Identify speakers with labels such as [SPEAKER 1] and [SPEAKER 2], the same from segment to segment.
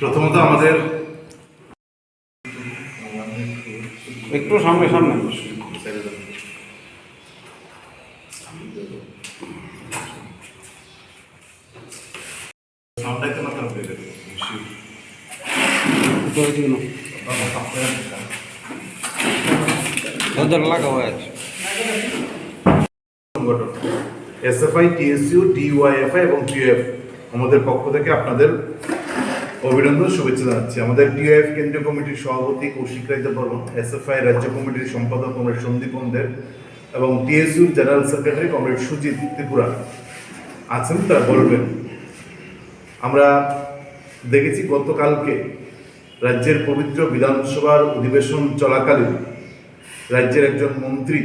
[SPEAKER 1] প্রথমত আমাদের
[SPEAKER 2] একটু সামনে সামনে।
[SPEAKER 1] মাত্র হয়ে
[SPEAKER 2] আছে।
[SPEAKER 1] সংগঠন। এসএফআই টিএসইউ ডিওয়াইএফআই এবং টিএফ আমাদের পক্ষ থেকে আপনাদের অভিনন্দন, শুভেচ্ছা জানাচ্ছি। আমাদের টিএফ কেন্দ্রীয় কমিটির সভাপতি কৌশিক রায় বর্মন এসএফআই রাজ্য কমিটির সম্পাদক কমরেড সন্দীপ অন্দের এবং TSU general secretary comrade Sujit Tripura আছেন, তারা বলবেন। আমরা দেখেছি গতকালকে রাজ্যের পবিত্র বিধানসভার অধিবেশন চলাকালীন রাজ্যের একজন মন্ত্রী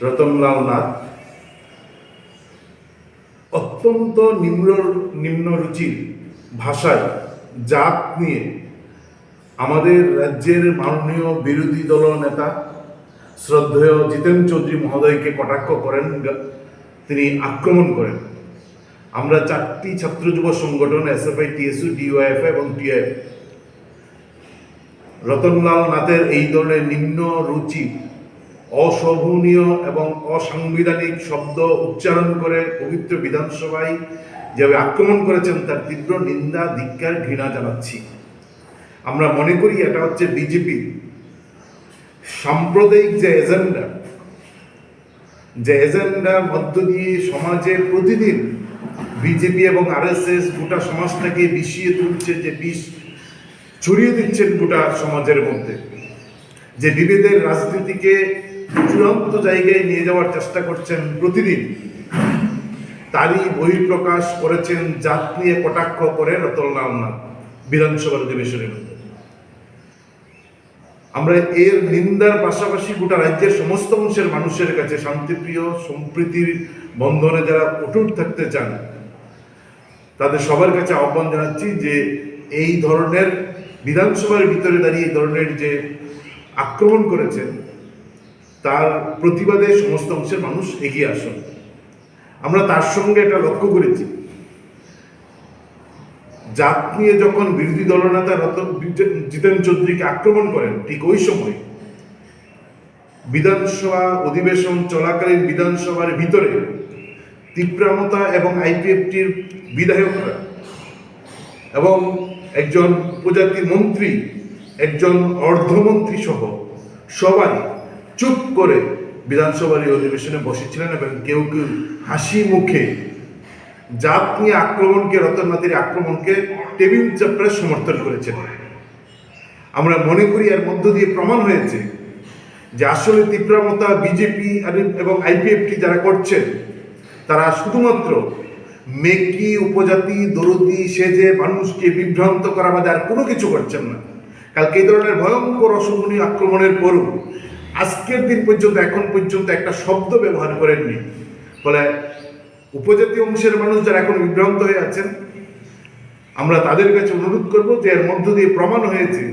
[SPEAKER 1] রতনলাল নাথ অত্যন্ত নিম্ন নিম্নরুচির ভাষায় জাত নিয়ে আমাদের রাজ্যের মাননীয় বিরোধী দল নেতা শ্রদ্ধেয় জিতেন চৌধুরী মহোদয়কে কটাক্ষ করেন, তিনি আক্রমণ করেন। আমরা চারটি ছাত্র যুব সংগঠন, এসএফআই, টিএসইউ ডিওএফ এবং টিএফ রতনলাল নাথের এই ধরনের নিম্ন রুচি অশোভনীয় এবং অসাংবিধানিক শব্দ উচ্চারণ করে পবিত্র বিধানসভায় যেভাবে আক্রমণ করেছেন, তার তীব্র নিন্দা, ধিক্কার, ঘৃণা জানাচ্ছি। আমরা মনে করি এটা হচ্ছে বিজেপি। সাম্প্রদায়িক যে এজেন্ডা, যে এজেন্ডার মধ্য দিয়ে সমাজে প্রতিদিন বিজেপি এবং আরএসএস গোটা সমাজটাকে বিষিয়ে তুলছে, যে বিষ ছড়িয়ে দিচ্ছেন গোটা সমাজের মধ্যে। যে বিভেদের রাজনীতিকে চূড়ান্ত জায়গায় নিয়ে যাওয়ার চেষ্টা করছেন প্রতিদিন। তারই বহিঃপ্রকাশ করেছেন জাত নিয়ে কটাক্ষ করে রতনলাল নাথ বিধানসভার অধিবেশনের মধ্যে। আমরা এর নিন্দার পাশাপাশি গোটা রাজ্যের সমস্ত অংশের মানুষের কাছে শান্তিপ্রিয়, সম্প্রীতির বন্ধনে যারা অটুট থাকতে চান, তাদের সবার কাছে আহ্বান জানাচ্ছি যে এই ধরনের বিধানসভার ভিতরে দাঁড়িয়ে এই ধরনের যে আক্রমণ করেছেন তার প্রতিবাদে সমস্ত অংশের মানুষ এগিয়ে আসুন। আমরা তার সঙ্গে এটা লক্ষ্য করেছি। জাত নিয়ে যখন বিরোধী দলনেতা রতন জিতেন চৌধুরীকে আক্রমণ করেন, ঠিক ওই সময় বিধানসভা অধিবেশন চলাকালীন বিধানসভার ভিতরে তীব্রামতা এবং আইপিএফটির বিধায়করা এবং একজন উপজাতি মন্ত্রী, একজন অর্ধমন্ত্রী সহ সবাই চুপ করে বিধানসভার এই অধিবেশনে বসেছিলেন এবং কেউ কেউ হাসি মুখে জাত নিয়ে আক্রমণকে রতননাথের আক্রমণকে টেবিল চাপড়ে সমর্থন করেছেন। আমরা মনে করি এর মধ্য দিয়ে প্রমাণ হয়েছে যে আসলে তীব্রামতা বিজেপি এবং আইপিএফটি যারা করছেন তারা শুধুমাত্র মেকি, উপজাতি, দরদি, সেজে, মানুষকে বিভ্রান্ত করা বাদে আর কোনো কিছু করছেন না। কালকে এই ধরনের ভয়ঙ্কর অশোভনীয় আক্রমণের পরও আজকের দিন পর্যন্ত, এখন পর্যন্ত একটা শব্দ ব্যবহার করেননি। ফলে উপজাতি অংশের মানুষ যারা এখন বিভ্রান্ত হয়ে আছেন, আমরা তাদের কাছে অনুরোধ করব যে এর মধ্য দিয়ে প্রমাণ হয়েছে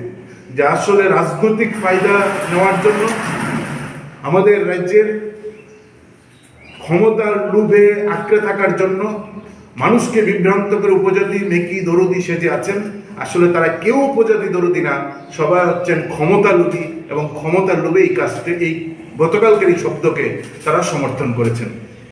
[SPEAKER 1] যে আসলে রাজনৈতিক ফায়দা নেওয়ার জন্য আমাদের রাজ্যের ক্ষমতার লোভে আঁকড়ে থাকার জন্য মানুষকে বিভ্রান্ত করে উপজাতি মেকি দরদি সেজে আছেন। আসলে তারা কেউ উপজাতি দরদি না, সবাই হচ্ছেন ক্ষমতা লুধি এবং ক্ষমতার লোভে এই কাজটি, এই গতকালকের এই শব্দকে তারা সমর্থন করেছেন।